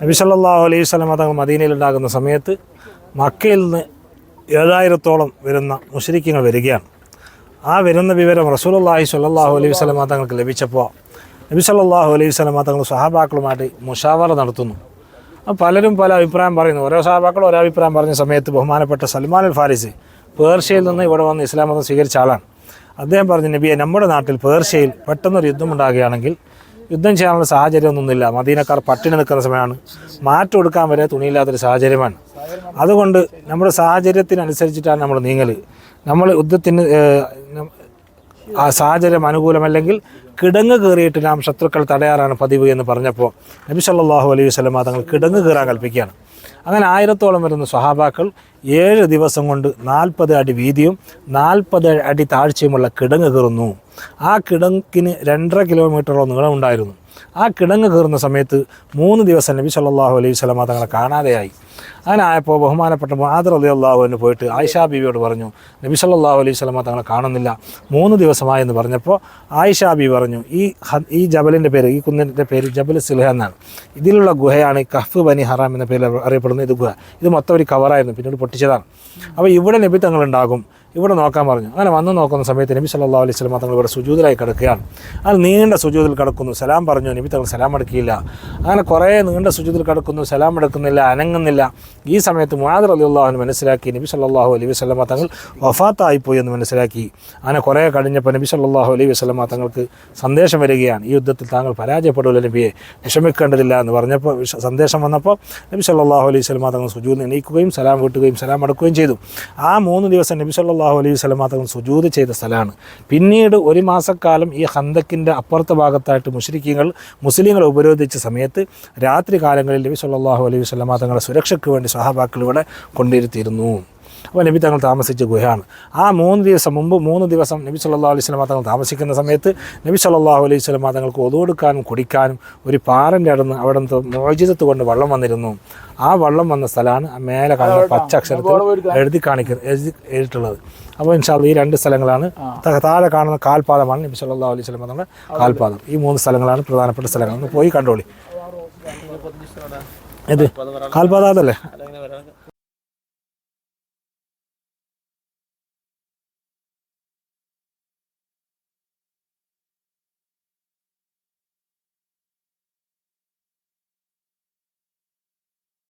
നബി സല്ലല്ലാഹു അലൈഹി സ്വലം തങ്ങൾ മദീനയിലുണ്ടാകുന്ന സമയത്ത് മക്കയിൽ നിന്ന് ഏഴായിരത്തോളം വരുന്ന മുഷരിക്കങ്ങൾ വരികയാണ്. ആ വരുന്ന വിവരം റസൂലുള്ളാഹി സ്വല്ലല്ലാഹു അലൈഹി സ്വലം തങ്ങൾക്ക് ലഭിച്ചപ്പോൾ നബി സല്ലല്ലാഹു അലൈഹി സ്വലം തങ്ങൾ സഹാബാക്കളുമായിട്ട് മുഷാവറ നടത്തുന്നു. പലരും പല അഭിപ്രായം പറയുന്നു. ഓരോ സഹാബാക്കളും ഓരോ അഭിപ്രായം പറഞ്ഞ സമയത്ത് ബഹുമാനപ്പെട്ട സൽമാൻ അൽ ഫാരിസ് പേർഷ്യയിൽ നിന്ന് ഇവിടെ വന്ന് ഇസ്ലാം മതം സ്വീകരിച്ച ആളാണ്. അദ്ദേഹം പറഞ്ഞു നബിയെ നമ്മുടെ നാട്ടിൽ പേർഷ്യയിൽ പെട്ടെന്നൊരു യുദ്ധമുണ്ടാകുകയാണെങ്കിൽ യുദ്ധം ചെയ്യാനുള്ള സാഹചര്യമൊന്നുമില്ല. മദീനക്കാർ പട്ടിണി നിൽക്കുന്ന സമയമാണ്. മാറ്റം കൊടുക്കാൻ വരെ തുണിയില്ലാത്തൊരു സാഹചര്യമാണ്. അതുകൊണ്ട് നമ്മുടെ സാഹചര്യത്തിനനുസരിച്ചിട്ടാണ് നമ്മൾ നീങ്ങൽ നമ്മൾ യുദ്ധത്തിന് ആ സാഹചര്യം അനുകൂലമല്ലെങ്കിൽ കിടങ്ങ് കയറിയിട്ട് നാം ശത്രുക്കൾ തടയാറാണ് പതിവ് എന്ന് പറഞ്ഞപ്പോൾ നബി സല്ലല്ലാഹു അലൈഹി വസല്ലമ തങ്ങൾ കിടങ്ങ് കയറാൻ കൽപ്പിക്കുകയാണ്. അങ്ങനെ ആയിരത്തോളം വരുന്ന സ്വഹാബാക്കൾ ഏഴ് ദിവസം കൊണ്ട് നാൽപ്പത് അടി വീതിയും നാൽപ്പത് അടി താഴ്ചയുമുള്ള കിടങ്ങ് കയറുന്നു. ആ കിടങ്ങിന് രണ്ടര കിലോമീറ്ററോളം നീളമുണ്ടായിരുന്നു. ആ കിടങ്ങ് കയറുന്ന സമയത്ത് മൂന്ന് ദിവസം നബി സല്ലാഹു അലൈഹി വസല്ലമ തങ്ങളെ കാണാതെയായി. അങ്ങനെ ആയപ്പോൾ ബഹുമാനപ്പെട്ട മുഹാദർ അലി അള്ളാഹുവിന് പോയിട്ട് ആയിഷാ ബീവിയോട് പറഞ്ഞു നബി സല്ലാഹു അലൈഹി വസല്ലമ തങ്ങളെ കാണുന്നില്ല. മൂന്ന് ദിവസമായെന്ന് പറഞ്ഞപ്പോൾ ആയിഷാ ബി പറഞ്ഞു ഈ ഈ ജബലിന്റെ പേര് ഈ കുന്നിന്റെ പേര് ജബൽ സിൽഹ എന്നാണ്. ഇതിലുള്ള ഗുഹയാണ് ഈ കഹ്ഫ് ബനി ഹറാം എന്ന പേരിൽ അറിയപ്പെടുന്ന ഇത് ഗുഹ. ഇത് മൊത്തം ഒരു കവറായിരുന്നു പിന്നീട് പൊട്ടിച്ചതാണ്. അപ്പോൾ ഇവിടെ നബി തങ്ങളുണ്ടാകും. ഇവിടെ നോക്കാൻ പറഞ്ഞു. അങ്ങനെ വന്ന് നോക്കുന്ന സമയത്ത് നബി സല്ലല്ലാഹു അലൈഹി വസല്ലമ തങ്ങൾ ഇവിടെ സുജൂദിലായി കിടക്കുകയാണ്. അത് നീണ്ട സുജൂതിൽ കിടക്കുന്നു. സലാം പറഞ്ഞു. നബി തങ്ങൾ സലാം അടക്കിയില്ല അങ്ങനെ കുറേ നീണ്ട സുജൂതിൽ കിടക്കുന്നു. സലാം എടുക്കുന്നില്ല അനങ്ങുന്നില്ല. ഈ സമയത്ത് മുഹാദർ അലി അള്ളാഹുവിന് മനസ്സിലാക്കി. നബി സല്ലാഹു അലൈഹി വസല്ലമ തങ്ങൾ വഫാത്തായിപ്പോയി എന്ന് മനസ്സിലാക്കി. അങ്ങനെ കുറേ കഴിഞ്ഞപ്പോൾ നബി സല്ലാഹു അലൈഹി വസല്ലമ തങ്ങൾക്ക് സന്ദേശം വരികയാണ്. ഈ യുദ്ധത്തിൽ താങ്കൾ പരാജയപ്പെടില്ല നബിയെ. വിഷമിക്കേണ്ടതില്ല എന്ന് പറഞ്ഞപ്പോൾ സന്ദേശം വന്നപ്പോൾ നബി സല്ലാഹു അലൈഹി വസല്ലമ തങ്ങൾ സുജൂദിൽ എണീക്കുകയും സലാം കിട്ടുകയും സലാം അടക്കുകയും ചെയ്തു. ആ മൂന്ന് ദിവസം നബി സല്ലല്ലാഹു അലൈഹി വസല്ലമ തങ്ങൾ സുജൂത് ചെയ്ത സ്ഥലമാണ്. പിന്നീട് ഒരു മാസക്കാലം ഈ ഹന്തക്കിന്റെ അപ്പുറത്തെ ഭാഗത്തായിട്ട് മുസ്ലിക്കീങ്ങൾ മുസ്ലിങ്ങളെ ഉപരോധിച്ച സമയത്ത് രാത്രി കാലങ്ങളിൽ നബി സല്ലാഹു അലൈഹി വസല്ലമ തങ്ങളുടെ സുരക്ഷയ്ക്ക് വേണ്ടി സഹാബാക്കൾ ഇവിടെ കൊണ്ടിരുത്തിയിരുന്നു അപ്പോൾ നബി തങ്ങൾ താമസിച്ച ഗുഹയാണ്. ആ മൂന്ന് ദിവസം മുമ്പ് മൂന്ന് ദിവസം നബി സല്ലാ അലൈഹി വസല്ലമ തങ്ങൾ താമസിക്കുന്ന സമയത്ത് നബി സല്ലല്ലാഹു അലൈഹി വസല്ലമ തങ്ങൾക്ക് ഒതുകൊടുക്കാനും കുടിക്കാനും ഒരു പാറന്റെ അടുന്ന് അവിടെ മോചിതത്ത് കൊണ്ട് വള്ളം വന്നിരുന്നു. ആ വള്ളം വന്ന സ്ഥലമാണ് മേലെ കാണുന്ന പച്ച അക്ഷരത്തിൽ എഴുതി കാണിക്കുന്നത് എഴുതി എഴുതിയിട്ടുള്ളത്. അപ്പോൾ ഇൻഷാൽ ഈ രണ്ട് സ്ഥലങ്ങളാണ് താഴെ കാണുന്ന കാൽപാദമാണ് നബി സല്ലാ അലൈഹി വസല്ലമ തങ്ങളുടെ കാൽപാദം. ഈ മൂന്ന് സ്ഥലങ്ങളാണ് പ്രധാനപ്പെട്ട സ്ഥലങ്ങൾ. പോയി കണ്ടോളി. ഇത് കാൽപാദം അതല്ലേ?